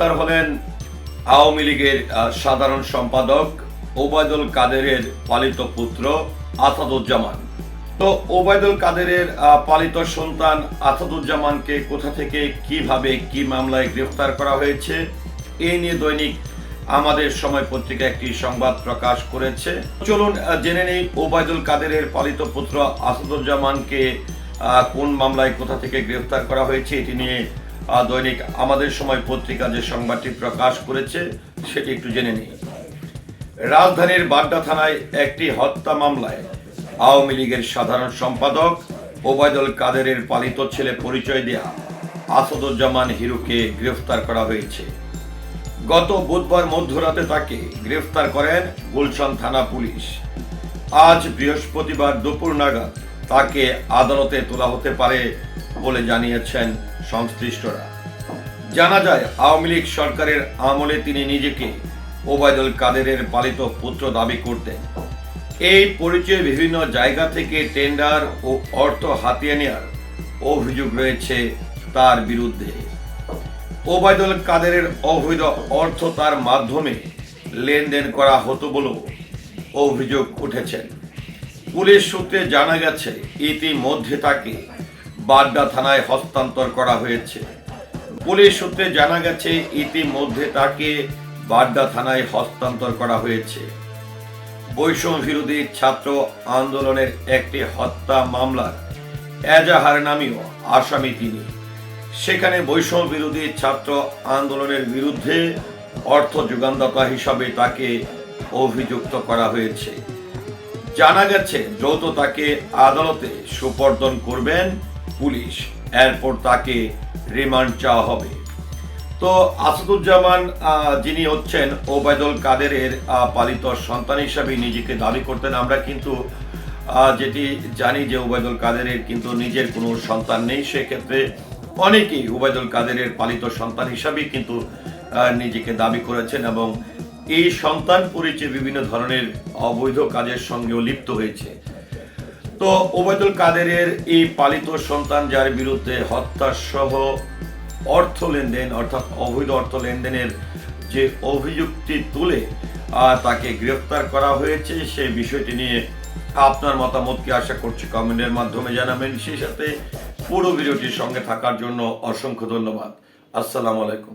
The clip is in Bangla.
গ্রেফতার হলেন আওয়ামী লীগের সাধারণ সম্পাদক ওবায়দুল কাদেরের পালিত পুত্র আসাদুজ্জামান। তো ওবায়দুল কাদেরের পালিত সন্তান আসাদুজ্জামানকে কোথা থেকে, কীভাবে, কি মামলায় গ্রেফতার করা হয়েছে এই নিয়ে দৈনিক আমাদের সময় পত্রিকা একটি সংবাদ প্রকাশ করেছে। চলুন জেনে নেই ওবায়দুল কাদেরের পালিত পুত্র আসাদুজ্জামানকে কোন মামলায় কোথা থেকে গ্রেফতার করা হয়েছে, এটি নিয়ে দৈনিক আমাদের সময় পত্রিকা যে সংবাদটি প্রকাশ করেছে, সেটি একটু জেনে নিই। রাজধানীর বাড্ডা থানায় একটি হত্যা মামলায় আওয়ামী লীগের সাধারণ সম্পাদক ওবায়দুল কাদেরের পালিত ছেলে পরিচয় দেয়া আসাদুজ্জামান হিরুকে গ্রেফতার করা হয়েছে। গত বুধবার মধ্যরাতে তাকে গ্রেফতার করেন গুলশান থানা পুলিশ। আজ বৃহস্পতিবার দুপুর নাগাদ তাকে আদালতে তোলা হতে পারে বলে জানিয়েছেন সংশ্লিষ্টরা। জানা যায়, আওয়ামী লীগ সরকারের আমলে তিনি নিজেকে ওবায়দুল কাদেরের পালিত পুত্র দাবি করতেন। এই পরিচয়ে বিভিন্ন জায়গা থেকে টেন্ডার ও অর্থ হাতিয়ে নেওয়ার অভিযোগ রয়েছে তার বিরুদ্ধে। ওবায়দুল কাদেরের অবৈধ অর্থ তার মাধ্যমে লেনদেন করা হতো বলেও অভিযোগ উঠেছেন পুলিশ সূত্রে জানা গেছে, ইতিমধ্যে তাকে বাড্ডা থানায় হস্তান্তর করা হয়েছে। পুলিশ সূত্রে জানা গেছে, ইতিমধ্যে তাকে বাড্ডা থানায় হস্তান্তর করা হয়েছে। বৈষম্য বিরোধী ছাত্র আন্দোলনের একটি হত্যা মামলার এজাহার নামীয় আসামি তিনি। সেখানে বৈষম্য বিরোধী ছাত্র আন্দোলনের বিরুদ্ধে অর্থ যোগানদাতা হিসাবে তাকে অভিযুক্ত করা হয়েছে। জানা গেছে, যৌথ তাকে আদালতে সুপর্দন করবেন পুলিশ, এরপর তাকে রিমান্ড চাওয়া হবে। তো আসাদুজ্জামান যিনি হচ্ছেন ওবায়দুল কাদেরের পালিত সন্তান হিসাবে নিজেকে দাবি করতেন। আমরা কিন্তু যেটি জানি যে ওবায়দুল কাদেরের কিন্তু নিজের কোনো সন্তান নেই। সেক্ষেত্রে অনেকেই ওবায়দুল কাদেরের পালিত সন্তান হিসাবেই কিন্তু নিজেকে দাবি করেছেন এবং এই সন্তান পরিচয় বিভিন্ন ধরনের অবৈধ কাজের সঙ্গেও লিপ্ত হয়েছে। তো ওবায়দুল কাদেরের এই পালিত সন্তান যার বিরুদ্ধে হত্যা সহ অর্থ লেনদেন, অর্থাৎ অবৈধ অর্থ লেনদেনের যে অভিযুক্তি তুলে তাকে গ্রেফতার করা হয়েছে সেই বিষয়টি নিয়ে আপনার মতামত কি আশা করছি কমেন্টের মাধ্যমে জানাবেন। সেই সাথে পুরো ভিডিওটির সঙ্গে থাকার জন্য অসংখ্য ধন্যবাদ। আসসালামু আলাইকুম।